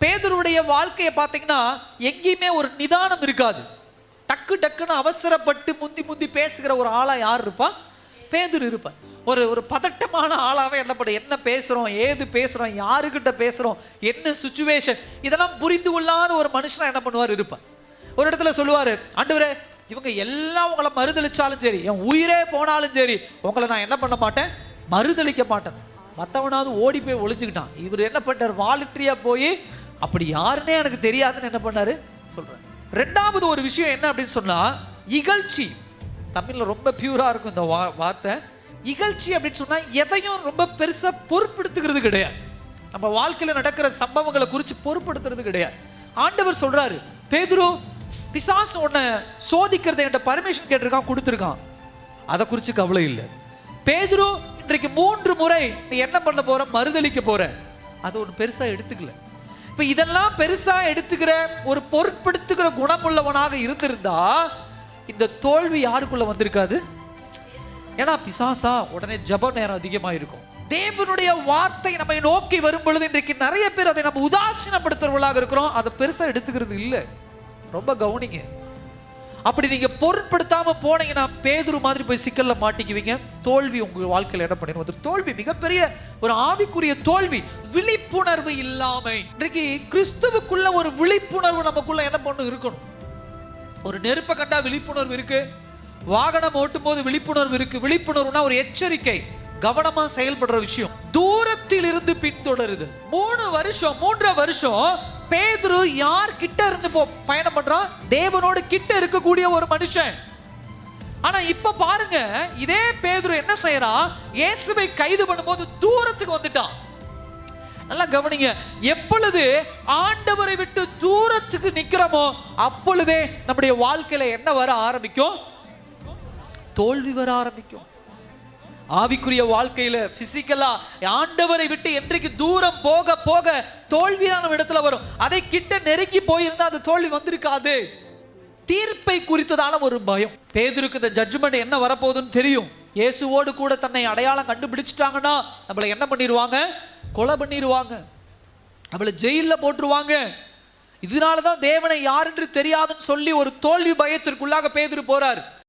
பேதருடைய வாழ்க்கையை பார்த்தீங்கன்னா எங்கேயுமே ஒரு நிதானம் இருக்காது. டக்கு டக்குன்னு அவசரப்பட்டு முந்தி முந்தி பேசுகிற ஒரு ஆளாக யார் இருப்பா? பேதுரு இருப்பா. ஒரு ஒரு பதட்டமான ஆளாகவே என்ன பண்ண என்ன பேசுகிறோம் ஏது பேசுகிறோம் யாருக்கிட்ட பேசுகிறோம் என்ன சுச்சுவேஷன் இதெல்லாம் புரிந்து கொள்ளாத ஒரு மனுஷனாக என்ன பண்ணுவார் இருப்பார் ஒரு இடத்துல சொல்லுவார் ஆண்டவரே இவங்க எல்லாம் உங்களை மறுதளிச்சாலும் சரி என் உயிரே போனாலும் சரி உங்களை நான் என்ன பண்ண மாட்டேன்? மறுதளிக்க மாட்டேன். மற்றவனாவது ஓடி போய் ஒழிச்சுக்கிட்டான் இவர் என்ன பண்ணார் வாலிட்ரியாக போய் அப்படி யாருன்னே எனக்கு தெரியாதுன்னு என்ன பண்ணாரு? சொல்றாரு. ரெண்டாவது ஒரு விஷயம் என்ன அப்படின்னு சொன்னா இகழ்ச்சி. தமிழ்ல ரொம்ப பியூரா இருக்கும் இந்த வா- வார்த்தை. இகழ்ச்சி அப்படின்னு சொன்னா எதையும் ரொம்ப பெருசா பொருட்படுத்துகிறது கிடையாது. நம்ம வாழ்க்கையில நடக்கிற சம்பவங்களை குறித்து பொறுப்படுத்துறது கிடையாது. ஆண்டவர் சொல்றாரு பேதுரு பிசாசு உன்னை சோதிக்கிறத என்கிட்ட பர்மிஷன் கேட்டிருக்கான் கொடுத்துருக்கான். அதை குறித்து கவலை இல்லை. பேதுரு இன்றைக்கு மூன்று முறை நீ என்ன பண்ண போற? மறுதளிக்க போற. அது ஒன்று பெருசா எடுத்துக்கல. இப்போ இதெல்லாம் பெருசாக எடுத்துக்கிற ஒரு பொருட்படுத்துகிற குணமுள்ளவனாக இருந்திருந்தா இந்த தோல்வி யாருக்குள்ள வந்திருக்காது? ஏன்னா பிசாசா உடனே ஜப நேரம் அதிகமாக இருக்கும் தேவனுடைய வார்த்தை நம்மை நோக்கி வரும் பொழுது இன்றைக்கு நிறைய பேர் அதை நம்ம உதாசீனப்படுத்துறவர்களாக இருக்கிறோம். அதை பெருசாக எடுத்துக்கிறது இல்லை. ரொம்ப கவனிங்க. அப்படி நீங்க பொருட்படுத்தாம போனீங்கன்னா பேதுரு மாதிரி போய் சிக்கல்ல மாட்டிக்குவீங்க. தோல்வி உங்க வாழ்க்கையில என்ன பண்ணிடும் அது தோல்வி மிகப்பெரிய ஒரு ஆவிக்குரிய தோல்வி. விழிப்புணர்வு இல்லாமை. இன்றைக்கு கிறிஸ்துவுக்குள்ள ஒரு விழிப்புணர்வு நமக்குள்ள என்ன பண்ணு இருக்கணும். ஒரு நெருப்பை கண்டா விழிப்புணர்வு இருக்கு. வாகனம் ஓட்டும் போது விழிப்புணர்வு இருக்கு. விழிப்புணர்வுனா ஒரு எச்சரிக்கை. கவனமா செயல்படுற விஷயம். தூரத்தில் இருந்து பின்தொடருது. மூணு வருஷம் மூன்றரை வருஷம் பேதுரு யார் கிட்ட இருந்து போ பயணம் பண்றான்? தேவனோடு கிட்ட இருக்கக்கூடிய ஒரு மனுஷன். ஆனா இப்ப பாருங்க இதே பேதுரு என்ன செய்யறான் இயேசுவை கைது பண்ணும்போது தூரத்துக்கு வந்துட்டான். நல்லா கவனிங்க எப்பொழுது ஆண்டவரை விட்டு தூரத்துக்கு நிக்கிறோமோ அப்பொழுதே நம்முடைய வாழ்க்கையில என்ன வர ஆரம்பிக்கும்? தோல்வி வர ஆரம்பிக்கும். ஆவிக்குரிய வாழ்க்கையில பிசிக்கலா ஆண்டவரை விட்டு என்றைக்கு தூரம் போக போக தோல்வியான இடத்துல வரும். அதை கிட்ட நெருங்கி போயிருந்தா அது தோல்வி வந்திருக்காது. தீர்ப்பை குறித்ததான ஒரு பயம். பேதருக்கு இந்த ஜட்ஜ்மெண்ட் என்ன வரப்போகுதுன்னு தெரியும். இயேசுவோடு கூட தன்னை அடையாளம் கண்டுபிடிச்சிட்டாங்கன்னா நம்மளை என்ன பண்ணிடுவாங்க கொலை பண்ணிடுவாங்க நம்மளை ஜெயிலில் போட்டுருவாங்க. இதனால தான் தேவனை யார் என்று தெரியாதுன்னு சொல்லி ஒரு தோல்வி பயத்திற்குள்ளாக பேதுரு போறார்.